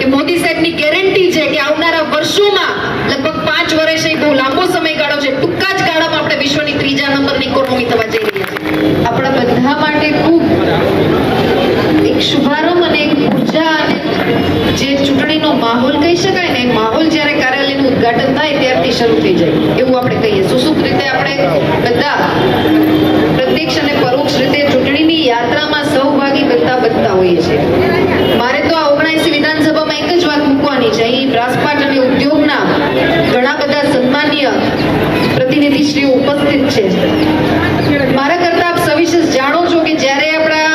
કે મોદી સાહેબની ગેરંટી છે કે આવનારા વર્ષોમાં લગભગ પાંચ વર્ષ એ બહુ લાંબો સમયગાળો છે, ટૂંકા જ ગાળામાં આપણે વિશ્વની ત્રીજા નંબરની ઇકોનોમી થવા જઈ રહી છે આપણા બધા માટે ખૂબ એક શુભારંભ અને એક ઊર્જા અને જે ચૂંટણીનો માહોલ કહી શકાય ને માહોલ જ્યારે કાર્યાલયનું ઉદ્ઘાટન થાય ત્યારથી શરૂ થઈ જાય. એવું આપણે કહીએ. સુસુખ રીતે આપણે બધા પ્રત્યક્ષ અને પરોક્ષ રીતે ચૂંટણીની યાત્રામાં સહભાગી બનતા બનતા હોઈએ છીએ મારે તો આ ઓગણસી વિધાનસભામાં એક જ વાત મૂકવાની છે અહીં રાસપાટ અને ઉદ્યોગના ઘણા બધા સન્માનીય પ્રતિનિધિશ્રીઓ ઉપસ્થિત છે મારા કરતા આપ સવિશેષ જાણો છો કે જ્યારે આપણા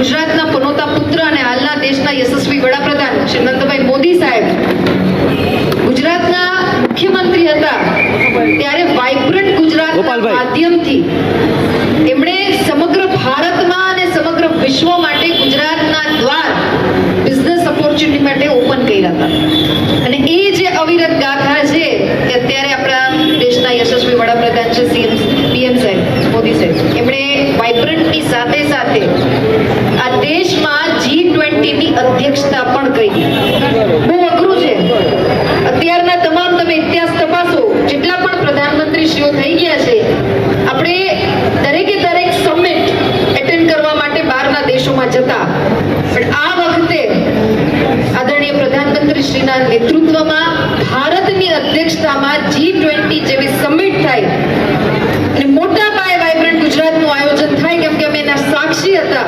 ગુજરાતના પનોતા પુત્ર અને હાલના દેશના યશસ્વી વડાપ્રધાન શ્રી નરેન્દ્રભાઈ મોદી સાહેબ ગુજરાતના મુખ્યમંત્રી હતા ત્યારે વાઇબ્રન્ટ ગુજરાત ગોપાલભાઈ. માધ્યમથી એમણે સમગ્ર ભારતમાં અને સમગ્ર વિશ્વ માટે ગુજરાતના દ્વાર બિઝનેસ ઓપોર્ચ્યુનિટી માટે ઓપન કર્યા હતા. અને એ જે અવિરત ગાથા છે કે અત્યારે આપણા દેશના યશસ્વી વડાપ્રધાન છે સીએમ પીએમ સાહેબ, મોદી સાહેબ. એમણે વાઇબ્રન્ટની સાથે સાથે આ દેશમાં જી ટ્વેન્ટીની અધ્યક્ષતા પણ કરી. બહુ અઘરું છે. અત્યારના તમામ તમે ઇતિહાસ તપાસો, જેટલા પણ પ્રધાનમંત્રીશ્રીઓ થઈ ગયા છે આપણે દરેકે દરેક સમિટ એટેન્ડ કરવા માટે બહારના દેશોમાં જતા. પણ આ વખતે આદરણીય પ્રધાનમંત્રી શ્રીના નેતૃત્વમાં ભારતની અધ્યક્ષતામાં જી ટ્વેન્ટી જેવી સમિટ થાય. અને મોટા પાયે વાઇબ્રન્ટ ગુજરાતનું આયોજન થાય, કેમ કે અમે એના સાક્ષી હતા.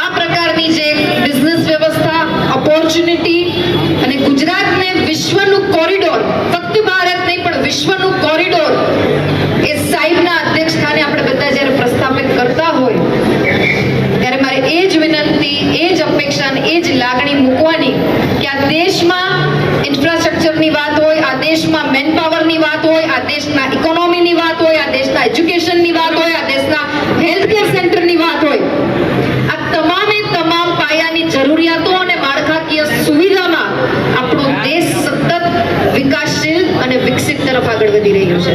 આ પ્રકારની જે બિઝનેસ વ્યવસ્થા ઓપોર્ચ્યુનિટી અને ગુજરાતને વિશ્વનું કોરિડોર ફક્ત ભારત નહીં પણ વિશ્વનું કોરિડોર એ સાહેબના અધ્યક્ષ સ્થાને આપણે બધા જ્યારે પ્રસ્થાપિત કરતા હોય ત્યારે મારે એ જ એ જ અપેક્ષા એ જ લાગણી મૂકવાની કે આ દેશમાં ઇન્ફ્રાસ્ટ્રક્ચરની વાત હોય, આ દેશમાં મેન પાવરની વાત હોય, આ દેશના ઇકોનોમીની વાત હોય, આ દેશના એજ્યુકેશનની વાત હોય, આ દેશના હેલ્થકેર સેન્ટરની વાત હોય. આ તમામે તમામ પાયાની જરૂરિયાતો અને માળખાકીય સુવિધામાં આપણો દેશ સતત વિકાસશીલ અને વિકસિત તરફ આગળ વધી રહ્યો છે.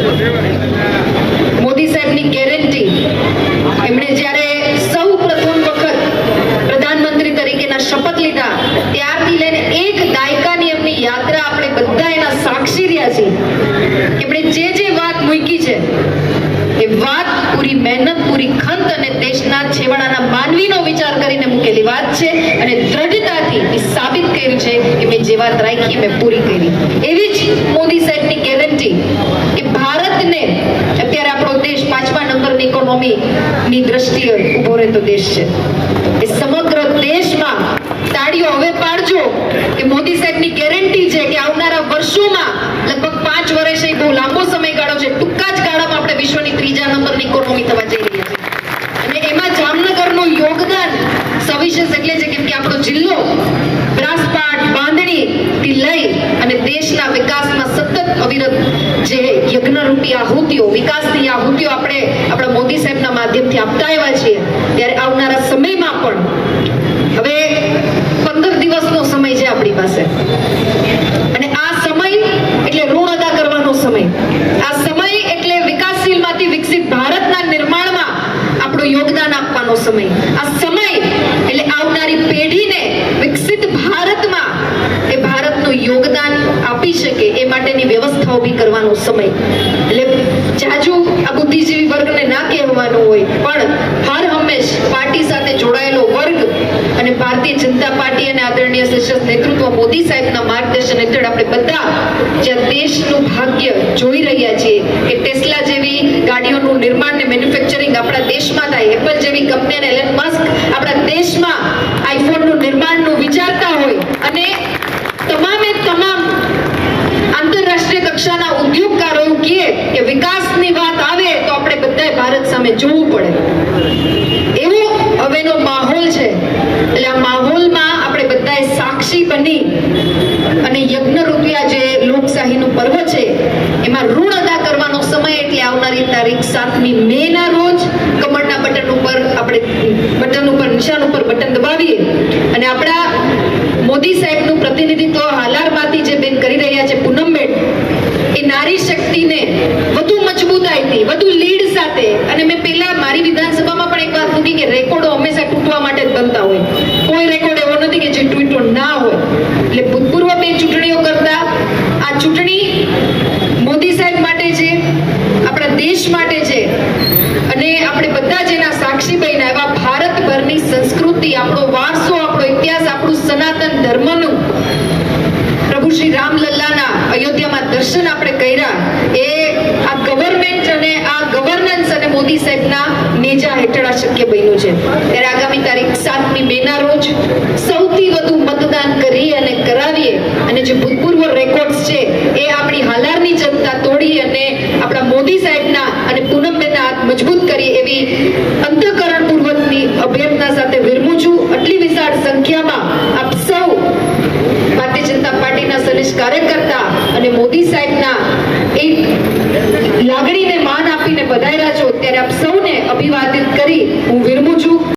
મોદી સાહેબની ગેરંટી એમણે જ્યારે સૌ પ્રથમ વખત પ્રધાનમંત્રી તરીકેના શપથ લીધા ત્યારથી લઈને એક દાયકાની એમની યાત્રા આપણે બધા એના સાક્ષી રહ્યા છીએ એમણે જે જે મૂકી છે. એ વાત પૂરી મહેનત, પૂરી ખંત અને દેશના છેવાડાના માનવીનો વિચાર કરીને મૂકેલી વાત છે અને દ્રઢતાથી એ સાબિત કર્યું છે કે મેં જે વાત રાખી મેં પૂરી કરી. એવી જ મોદી સાહેબની ગેરંટી કે ભારતને અત્યારે આપણો દેશ પાંચમા નંબરની ઇકોનોમીની દ્રષ્ટિએ ઊભો રહેતો દેશ છે. એ સમગ્ર દેશમાં તાળીઓ હવે પાડજો કે મોદી સાહેબની ગેરંટી છે કે આવનારા વર્ષોમાં લગભગ પાંચ વર્ષ બહુ લાંબો સમયગાળો છે ટૂંકા જ ગાળામાં આપણે વિશ્વની ત્રીજા નંબરની સતત અવિરત જે યજ્ઞરૂપી આહુતિઓ, વિકાસની આહુતિઓ આપણે આપણા મોદી માધ્યમથી આપતા આવ્યા છીએ, ત્યારે આવનારા સમયમાં પણ હવે પંદર દિવસનો સમય છે આપણી પાસે અને આ સમય એટલે ઋણ અદા કરવાનો સમય આ સમય એટલે વિકાસશીલમાંથી વિકસિત ભારતના નિર્માણમાં આપણું યોગદાન આપવાનો સમય આ સમય એટલે આવનારી પેઢીને વિકસિત ભારતમાં એ ભારતનું યોગદાન આપી શકે એ માટેની વ્યવસ્થા ઊભી કરવાનો સમય. એટલે જાજુ આ બુદ્ધિજીવી વર્ગને ના કહેવાનું હોય, પણ હર હંમેશ પાર્ટી સાથે જોડાયેલો વર્ગ અને ભારતીય જનતા પાર્ટી અને આદરણીય સશસ્ત્ર નેતૃત્વ મોદી સાહેબના માર્ગદર્શન હેઠળ આપણે બધા, જ્યાં દેશનું ભાગ્ય જોઈ રહ્યા છીએ કે ટેસ્લા જેવી ગાડીઓનું નિર્માણ ને મેન્યુફેક્ચરિંગ આપણા દેશમાં થાય એપલ જેવી કંપની અને એલન મસ્ક આપણા દેશમાં આઈફોનનું નિર્માણનું વિચારતા હોય અને તમામે તમામ આંતરરાષ્ટ્રીય કક્ષાના ઉદ્યોગકારો એવું કહે કે વિકાસની વાત આવે તો આપણે બધાએ ભારત સામે જોવું પડે એવો હવેનો માહોલ છે એટલે આ માહોલમાં આપણે બધાએ સાક્ષી બની અને યજ્ઞ રૂપિયા જે લોકશાહીનું પર્વ છે, એમાં ઋણ અદા કરવાનો સમય એટલે આવનારી તારીખ સાતમી મે ના રોજ કમળના બટન ઉપર આપણે, બટન ઉપર, નિશાન ઉપર બટન દબાવીએ. અને આપણા મોદી સાહેબનું પ્રતિનિધિત્વ હાલારમાંથી જે બેન કરી રહ્યા છે પૂનમબેન એ નારી શક્તિને વધુ મજબૂતાઈથી વધુ લીડ સાથે, અને મેં પેલા મારી વિધાનસભામાં પણ એક વાત મૂકી કે રેકોર્ડો હંમેશા તૂટવા માટે જ બનતા હોય. કોઈ રેકોર્ડ એવો નથી કે જે તૂટ્યો સંસ્કૃતિ આપણો વારસો, આપણો ઇતિહાસ, આપણું સનાતન ધર્મનું પ્રભુ શ્રી રામલલ્લાના અયોધ્યામાં દર્શન આપણે કર્યા. એ આ ગવર્મેન્ટ અને આ ગવર્નન્સ અને મોદી સાહેબના નેજા હેઠળ શક્ય બન્યું છે. ત્યારે આગામી તારીખ સાતમી મેના રોજ સૌથી વધુ મતદાન કરી અને કરાવીએ. અને જે ભૂતપૂર્વ રેકોર્ડ્સ છે, એ આપણી હાલારની જનતા તોડી અને આપણા મોદી સાહેબના અને પૂનમબેનના હાથ મજબૂત કરી કાર્યકર્તા અને મોદી સાહેબના એક લાગણીને માન આપીને વધાર્યા છો. ત્યારે આપ સૌને અભિવાદિત કરી હું વિરમું છું.